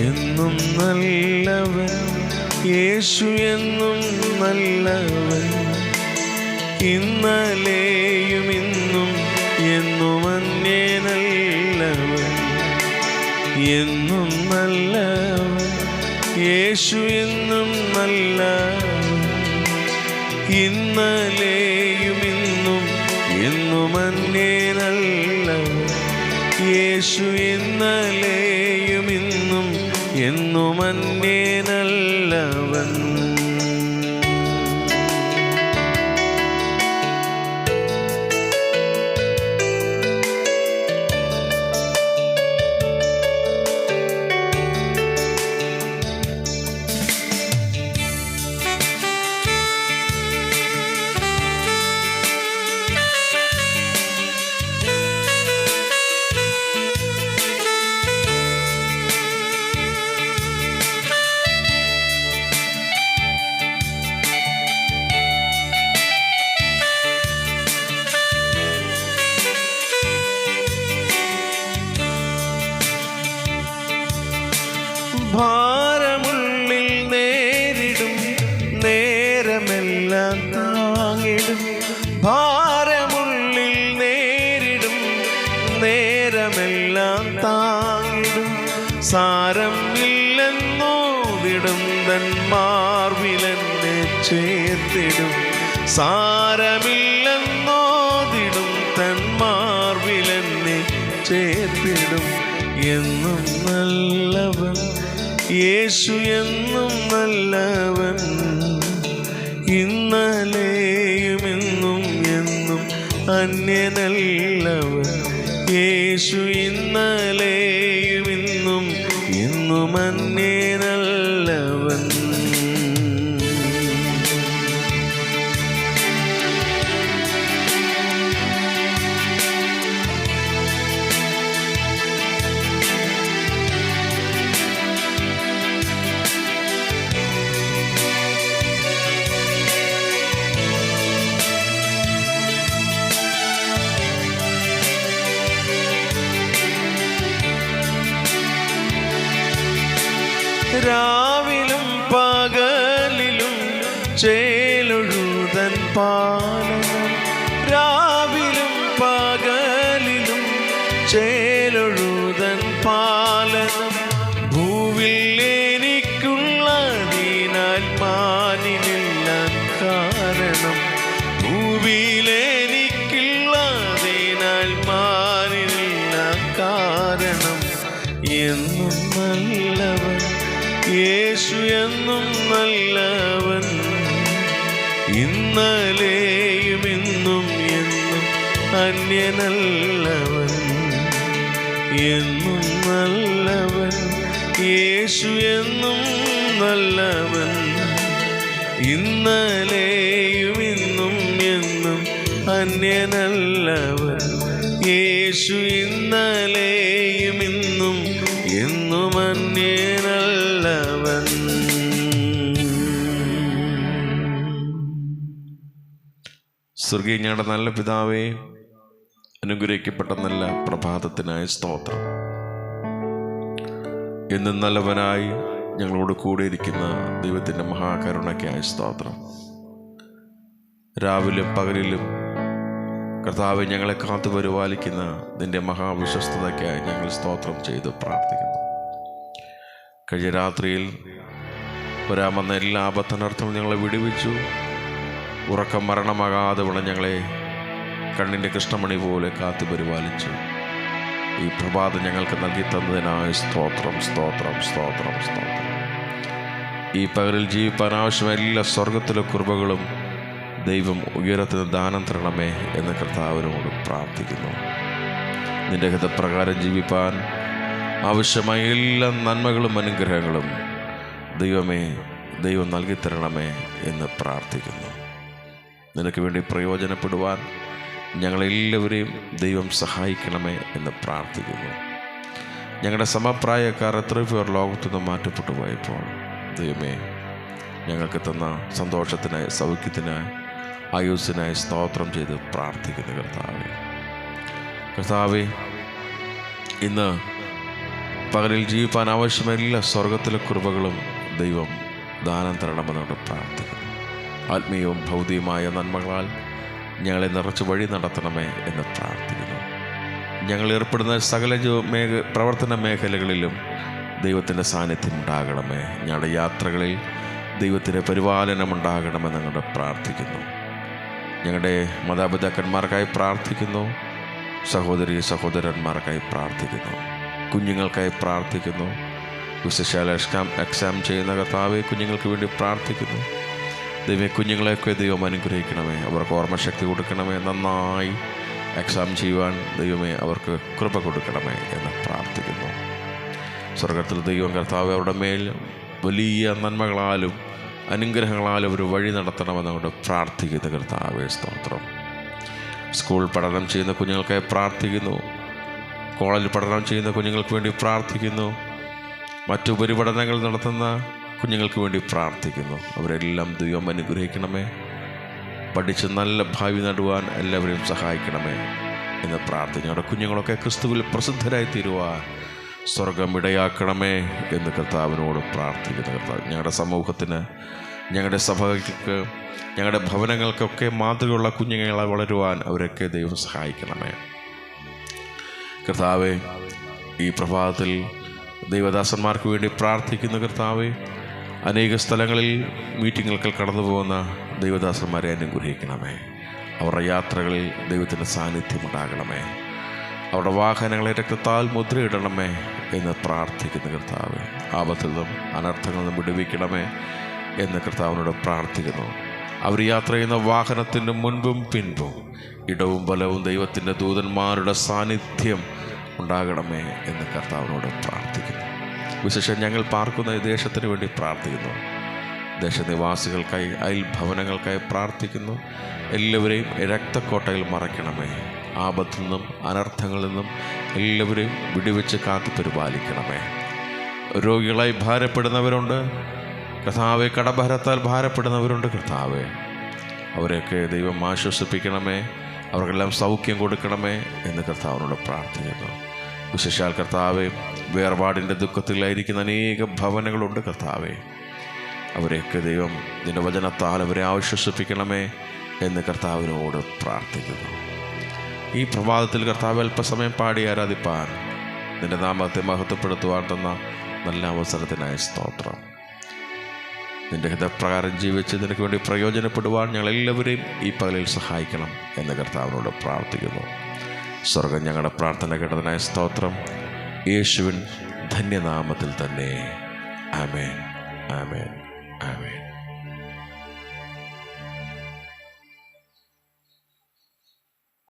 എന്നും നല്ലവൻ യേശു എന്നും നല്ലവൻ. ഇന്നലെയും ഇന്നും എന്നും അന്യനല്ലവൻ എന്നും നല്ലവൻ യേശു എന്നും നല്ല ഇന്നലെയും ഇന്നും എന്നും അന്യനല്ലവൻ യേശു ഇന്നലെയും ഇന്നും എന്നും അന്യനല്ലവൻ താങ്ങിടും ഭാരമുള്ളിൽ നേരിടും നേരമെല്ലാം താങ്ങിടും. സാരം ഇല്ലെന്നോതിടും തൻ മാർവിലെന്നെ ചേർത്തിടും. സാരമില്ലെന്നോതിടും തൻ മാർവിലെന്നെ ചേർത്തിടും. എന്നും നല്ലവൻ യേശു എന്നും നല്ലവൻ. ഇന്നലെയും അന്യനല്ലവൻ. യേശു ഇന്നലെയും ഇന്നും എന്നും അന്യനല്ലവൻ. രാവിലും പകലിലും ചേലൊഴുതൻ പാലനം. രാവിലും പകലിലും ചേലൊഴുതൻ പാലനം. ഭൂവിൽ എനിക്കുള്ളതിനാൽ മാനിലില്ല കാരണം. ഭൂവിൽ എനിക്കുള്ളതിനാൽ മാനിനില്ല കാരണം. എന്നും നല്ലവൻ യേശു എന്നും നല്ലവൻ. ഇന്നലെയും ഇന്നും എന്നും അന്യനല്ലവൻ. എന്നും നല്ലവൻ. യേശു എന്നും നല്ലവൻ. ഇന്നലെയും ഇന്നും എന്നും അന്യനല്ലവൻ. യേശു ഇന്നലെയും സ്വർഗീയ ഞങ്ങളുടെ നല്ല പിതാവേ അനുഗ്രഹിക്കപ്പെട്ട നല്ല പ്രഭാതത്തിനായ സ്തോത്രം. എന്നും നല്ലവനായി ഞങ്ങളോട് കൂടെ ഇരിക്കുന്ന ദൈവത്തിന്റെ മഹാകരുണയ്ക്കായ സ്തോത്രം. രാവിലെ പകലിലും കർത്താവ് ഞങ്ങളെ കാത്തു പരിപാലിക്കുന്ന നിന്റെ മഹാവിശ്വസ്തതയ്ക്കായി ഞങ്ങൾ സ്തോത്രം ചെയ്ത് പ്രാർത്ഥിക്കുന്നു. കഴിഞ്ഞ രാത്രിയിൽ വരാമെന്ന എല്ലാ അബദ്ധനർത്ഥം ഞങ്ങളെ വിടുവിച്ചു. ഉറക്കം മരണമാകാതെ ഉള്ള ഞങ്ങളെ കണ്ണിന്റെ കൃഷ്ണമണി പോലെ കാത്തു പരിപാലിച്ചു. ഈ പ്രഭാതം ഞങ്ങൾക്ക് നൽകി തന്നതിനായി സ്തോത്രം സ്തോത്രം സ്തോത്രം സ്തോത്രം. ഈ പകലിൽ ജീവിപ്പാൻ ആവശ്യമായ എല്ലാ സ്വർഗത്തിലെ കുറുബകളും ദൈവം ഉയരത്തിന് ദാനം തരണമേ എന്ന് കർത്താവിനോട് പ്രാർത്ഥിക്കുന്നു. നിന്റെ ഹിതപ്രകാരം ജീവിപ്പാൻ ആവശ്യമായ എല്ലാ നന്മകളും അനുഗ്രഹങ്ങളും ദൈവമേ ദൈവം നൽകി തരണമേ എന്ന് പ്രാർത്ഥിക്കുന്നു. നിനക്ക് വേണ്ടി പ്രയോജനപ്പെടുവാൻ ഞങ്ങളെല്ലാവരെയും ദൈവം സഹായിക്കണമേ എന്ന് പ്രാർത്ഥിക്കുന്നു. ഞങ്ങളുടെ സമപ്രായക്കാർ എത്രയോ പേർ ലോകത്തു നിന്ന് മാറ്റപ്പെട്ടു പോയപ്പോൾ ദൈവമേ ഞങ്ങൾക്ക് തന്ന സന്തോഷത്തിനായി സൗഖ്യത്തിനായി ആയുസ്സിനായി സ്തോത്രം ചെയ്ത് പ്രാർത്ഥിക്കുന്നു കർത്താവെ. കർത്താവെ ഇന്ന് പകലിൽ ജീവിപ്പാൻ ആവശ്യമായ എല്ലാ സ്വർഗത്തിലെ കുറിവുകളും ദൈവം ദാനം തരണമെന്നോട് പ്രാർത്ഥിക്കുന്നു. ആത്മീയവും ഭൗതികമായ നന്മകളാൽ ഞങ്ങളെ നിറച്ച് വഴി നടത്തണമേ എന്ന് പ്രാർത്ഥിക്കുന്നു. ഞങ്ങൾ ഏർപ്പെടുന്ന സകല മേഖ പ്രവർത്തന മേഖലകളിലും ദൈവത്തിന്റെ സാന്നിധ്യം ഉണ്ടാകണമേ. ഞങ്ങളുടെ യാത്രകളിൽ ദൈവത്തിന്റെ പരിപാലനം ഉണ്ടാകണമെന്ന് ഞങ്ങൾ പ്രാർത്ഥിക്കുന്നു. ഞങ്ങളുടെ മാതാപിതാക്കന്മാർക്കായി പ്രാർത്ഥിക്കുന്നു. സഹോദരി സഹോദരന്മാർക്കായി പ്രാർത്ഥിക്കുന്നു. കുഞ്ഞുങ്ങൾക്കായി പ്രാർത്ഥിക്കുന്നു. വിശേഷാല എക്സാം എക്സാം ചെയ്യുന്ന കർത്താവെ കുഞ്ഞുങ്ങൾക്ക് വേണ്ടി പ്രാർത്ഥിക്കുന്നു. ദൈവം കുഞ്ഞുങ്ങളെയൊക്കെ ദൈവം അനുഗ്രഹിക്കണമേ. അവർക്ക് ഓർമ്മശക്തി കൊടുക്കണമേ. നന്നായി എക്സാം ചെയ്യുവാൻ ദൈവമേ അവർക്ക് കൃപ കൊടുക്കണമേ എന്ന് പ്രാർത്ഥിക്കുന്നു. സ്വർഗത്തിൽ ദൈവം കർത്താവ് അവരുടെ മേൽ വലിയ നന്മകളാലും അനുഗ്രഹങ്ങളാലും ഒരു വഴി നടത്തണമെന്ന് കൊണ്ട് പ്രാർത്ഥിക്കുന്നു കർത്താവേ സ്തോത്രം. സ്കൂൾ പഠനം ചെയ്യുന്ന കുഞ്ഞുങ്ങൾക്കായി പ്രാർത്ഥിക്കുന്നു. കോളേജിൽ പഠനം ചെയ്യുന്ന കുഞ്ഞുങ്ങൾക്ക് വേണ്ടി പ്രാർത്ഥിക്കുന്നു. മറ്റു ഉപരിപഠനങ്ങൾ നടത്തുന്ന കുഞ്ഞുങ്ങൾക്ക് വേണ്ടി പ്രാർത്ഥിക്കുന്നു. അവരെല്ലാം ദൈവം അനുഗ്രഹിക്കണമേ. പഠിച്ച് നല്ല ഭാവി നടുവാൻ എല്ലാവരെയും സഹായിക്കണമേ എന്ന് പ്രാർത്ഥിക്കുന്നു. അവിടെ കുഞ്ഞുങ്ങളൊക്കെ ക്രിസ്തുവിൽ പ്രസിദ്ധരായി തീരുവാൻ സ്വർഗം ഇടയാക്കണമേ എന്ന് കർത്താവിനോട് പ്രാർത്ഥിക്കുന്നു. കർത്താവ് ഞങ്ങളുടെ സമൂഹത്തിന് ഞങ്ങളുടെ സഭകൾക്ക് ഞങ്ങളുടെ ഭവനങ്ങൾക്കൊക്കെ മാതൃകയുള്ള കുഞ്ഞുങ്ങളെ വളരുവാൻ അവരൊക്കെ ദൈവം സഹായിക്കണമേ. കർത്താവെ ഈ പ്രഭാതത്തിൽ ദൈവദാസന്മാർക്ക് വേണ്ടി പ്രാർത്ഥിക്കുന്ന കർത്താവെ. അനേക സ്ഥലങ്ങളിൽ മീറ്റിങ്ങുകൾക്ക് കടന്നു പോകുന്ന ദൈവദാസന്മാരെ അനുഗ്രഹിക്കണമേ. അവരുടെ യാത്രകളിൽ ദൈവത്തിന്റെ സാന്നിധ്യം ഉണ്ടാകണമേ. അവരുടെ വാഹനങ്ങളെ രക്തത്താൽ മുദ്രയിടണമേ എന്ന് പ്രാർത്ഥിക്കുന്ന കർത്താവ്. ആപത്തിൽ നിന്നും അനർത്ഥങ്ങളിൽ നിന്നും വിടുവിക്കണമേ എന്ന് കർത്താവിനോട് പ്രാർത്ഥിക്കുന്നു. അവർ യാത്ര ചെയ്യുന്ന വാഹനത്തിന്റെ മുൻപും പിൻപും ഇടവും ബലവും ദൈവത്തിന്റെ ദൂതന്മാരുടെ സാന്നിധ്യം ഉണ്ടാകണമേ എന്ന് കർത്താവിനോട് പ്രാർത്ഥിക്കുന്നു. വിശേഷം ഞങ്ങൾ പാർക്കുന്ന ഈ ദേശത്തിന് വേണ്ടി പ്രാർത്ഥിക്കുന്നു. ദേശനിവാസികൾക്കായി അയൽ ഭവനങ്ങൾക്കായി പ്രാർത്ഥിക്കുന്നു. എല്ലാവരെയും രക്തക്കോട്ടയിൽ മറയ്ക്കണമേ. ആപത്തിൽ നിന്നും അനർത്ഥങ്ങളിൽ നിന്നും എല്ലാവരെയും വിടിവെച്ച് കാത്തു പരിപാലിക്കണമേ. രോഗികളായി ഭാരപ്പെടുന്നവരുണ്ട്. കർത്താവെ കടഭാരത്താൽ ഭാരപ്പെടുന്നവരുണ്ട് കർത്താവെ. അവരെയൊക്കെ ദൈവം ആശ്വസിപ്പിക്കണമേ. അവർക്കെല്ലാം സൗഖ്യം കൊടുക്കണമേ എന്ന് കർത്താവിനോട് പ്രാർത്ഥിക്കുന്നു. വിശേഷാൽ കർത്താവെ വേർപാടിന്റെ ദുഃഖത്തിലായിരിക്കുന്ന അനേക ഭവനങ്ങളുണ്ട് കർത്താവെ. അവരെയൊക്കെ ദൈവം നിന്റെ വചനത്താൽ അവരെ ആശ്വസിപ്പിക്കണമേ എന്ന് കർത്താവിനോട് പ്രാർത്ഥിക്കുന്നു. ഈ പ്രഭാതത്തിൽ കർത്താവ് അല്പസമയം പാടി ആരാധിപ്പാൻ നിന്റെ നാമത്തെ മഹത്വപ്പെടുത്തുവാൻ തന്ന നല്ല അവസരത്തിനായ സ്തോത്രം. നിന്റെ ഹിതപ്രകാരം ജീവിച്ച് നിനക്ക് വേണ്ടി പ്രയോജനപ്പെടുവാൻ ഞങ്ങളെല്ലാവരെയും ഈ പകലിൽ സഹായിക്കണം എന്ന് കർത്താവിനോട് പ്രാർത്ഥിക്കുന്നു. സ്വർഗം ഞങ്ങളുടെ പ്രാർത്ഥന കേട്ടതിനായ സ്തോത്രം. യേശുവിൻ ധന്യനാമത്തിൽ തന്നെ. ആമേൻ. ആമേൻ. ആമേൻ.